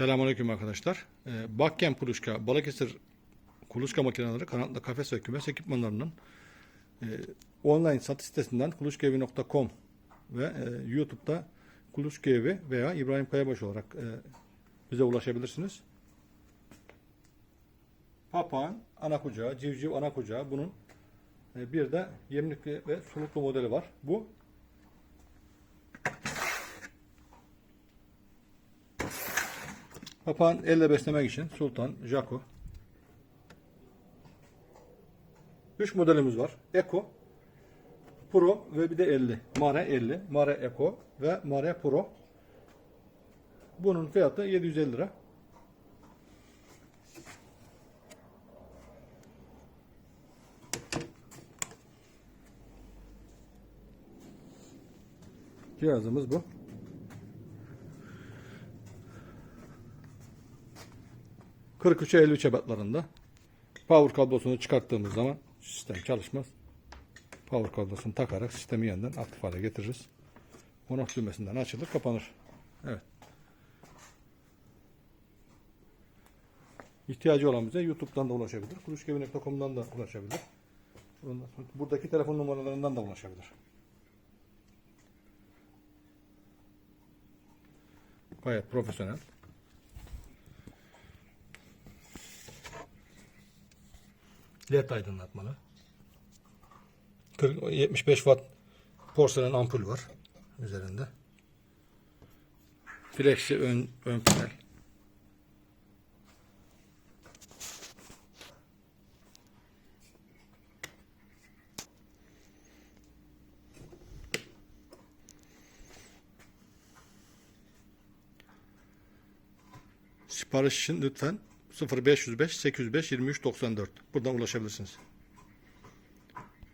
Selamünaleyküm arkadaşlar. Ee, Bakken Kuluçka, Balıkesir Kuluçka makineleri, kanatlı kafes ve kümes ekipmanlarının e, online satış sitesinden kuluçkaevi.com ve e, YouTube'da Kuluçka veya İbrahim Kayabaş olarak e, bize ulaşabilirsiniz. Papağan ana kucağı, civciv ana kucağı bunun e, bir de yemlikli ve suluklu modeli var. Bu Papağan elle beslemek için Sultan, Jaco. 3 modelimiz var. Eco, Pro ve bir de 50. Mare 50, Mare Eco ve Mare Pro. Bunun fiyatı 750 lira. Cihazımız bu. ...43'e 53 ebatlarında. Power kablosunu çıkarttığımız zaman sistem çalışmaz. Power kablosunu takarak sistemi yeniden aktif hale getiririz. On off düğmesinden açılır, kapanır. Evet. İhtiyacı olan bize YouTube'dan da ulaşabilir. Kuluşkevi.com'dan da ulaşabilir. Buradaki telefon numaralarından da ulaşabilir. Gayet profesyonel. LED aydınlatmalı. 40, 75 watt porselen ampul var üzerinde. Flexi ön, ön panel. Sipariş için lütfen 0505 805 2394 buradan ulaşabilirsiniz.